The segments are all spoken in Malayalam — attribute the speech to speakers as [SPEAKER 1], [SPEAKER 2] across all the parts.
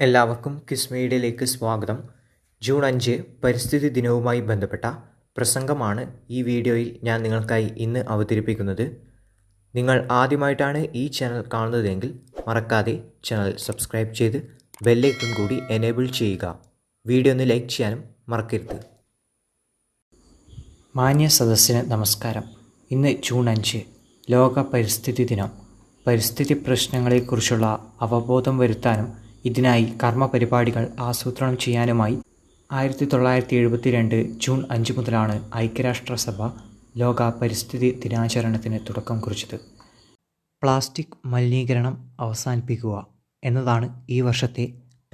[SPEAKER 1] എല്ലാവർക്കും കിസ് മീഡിയയിലേക്ക് സ്വാഗതം. ജൂൺ അഞ്ച് പരിസ്ഥിതി ദിനവുമായി ബന്ധപ്പെട്ട പ്രസംഗമാണ് ഈ വീഡിയോയിൽ ഞാൻ നിങ്ങൾക്കായി ഇന്ന് അവതരിപ്പിക്കുന്നത്. നിങ്ങൾ ആദ്യമായിട്ടാണ് ഈ ചാനൽ കാണുന്നതെങ്കിൽ മറക്കാതെ ചാനൽ സബ്സ്ക്രൈബ് ചെയ്ത് ബെല്ലൈക്കൺ കൂടി എനേബിൾ ചെയ്യുക. വീഡിയോ ഒന്ന് ലൈക്ക് ചെയ്യാനും മറക്കരുത്. മാന്യ സദസ്സിന് നമസ്കാരം. ഇന്ന് ജൂൺ അഞ്ച് ലോക പരിസ്ഥിതി ദിനം. പരിസ്ഥിതി പ്രശ്നങ്ങളെക്കുറിച്ചുള്ള അവബോധം വരുത്താനും ഇതിനായി കർമ്മ പരിപാടികൾ ആസൂത്രണം ചെയ്യാനുമായി ആയിരത്തി തൊള്ളായിരത്തി എഴുപത്തി രണ്ട് ജൂൺ അഞ്ച് മുതലാണ് ഐക്യരാഷ്ട്രസഭ ലോക പരിസ്ഥിതി ദിനാചരണത്തിന് തുടക്കം കുറിച്ചത്. പ്ലാസ്റ്റിക് മലിനീകരണം അവസാനിപ്പിക്കുക എന്നതാണ് ഈ വർഷത്തെ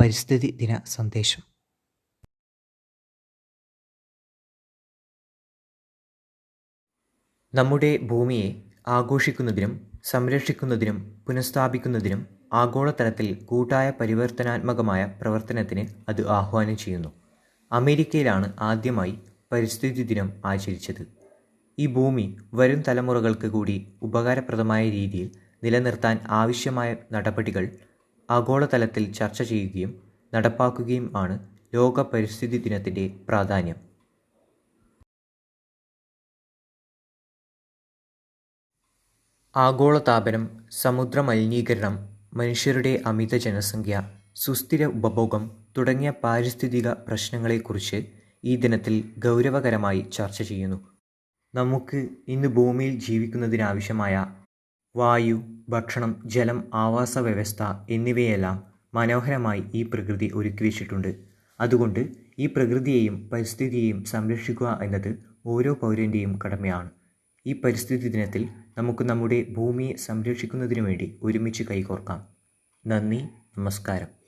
[SPEAKER 1] പരിസ്ഥിതി ദിന സന്ദേശം. നമ്മുടെ ഭൂമിയെ ആഘോഷിക്കുന്നതിനും സംരക്ഷിക്കുന്നതിനും പുനഃസ്ഥാപിക്കുന്നതിനും ആഗോളതലത്തിൽ കൂട്ടായ പരിവർത്തനാത്മകമായ പ്രവർത്തനത്തിന് അത് ആഹ്വാനം ചെയ്യുന്നു. അമേരിക്കയിലാണ് ആദ്യമായി പരിസ്ഥിതി ദിനം ആചരിച്ചത്. ഈ ഭൂമി വരും തലമുറകൾക്ക് കൂടി ഉപകാരപ്രദമായ രീതിയിൽ നിലനിർത്താൻ ആവശ്യമായ നടപടികൾ ആഗോളതലത്തിൽ ചർച്ച ചെയ്യുകയും നടപ്പാക്കുകയും ആണ് ലോക പരിസ്ഥിതി ദിനത്തിന്റെ പ്രാധാന്യം. ആഗോളതാപനം സമുദ്ര മലിനീകരണം മനുഷ്യരുടെ അമിത ജനസംഖ്യ സുസ്ഥിര ഉപഭോഗം തുടങ്ങിയ പാരിസ്ഥിതിക പ്രശ്നങ്ങളെക്കുറിച്ച് ഈ ദിനത്തിൽ ഗൗരവകരമായി ചർച്ച ചെയ്യുന്നു. നമുക്ക് ഇന്ന് ഭൂമിയിൽ ജീവിക്കുന്നതിനാവശ്യമായ വായു ഭക്ഷണം ജലം ആവാസ വ്യവസ്ഥ എന്നിവയെല്ലാം മനോഹരമായി ഈ പ്രകൃതി ഒരുക്കി വെച്ചിട്ടുണ്ട് അതുകൊണ്ട് ഈ പ്രകൃതിയെയും പരിസ്ഥിതിയെയും സംരക്ഷിക്കുക എന്നത് ഓരോ പൗരന്റെയും കടമയാണ്. ഈ പരിസ്ഥിതി ദിനത്തിൽ നമുക്ക് നമ്മുടെ ഭൂമിയെ സംരക്ഷിക്കുന്നതിനു വേണ്ടി ഒരുമിച്ച് കൈകോർക്കാം. നന്ദി നമസ്കാരം.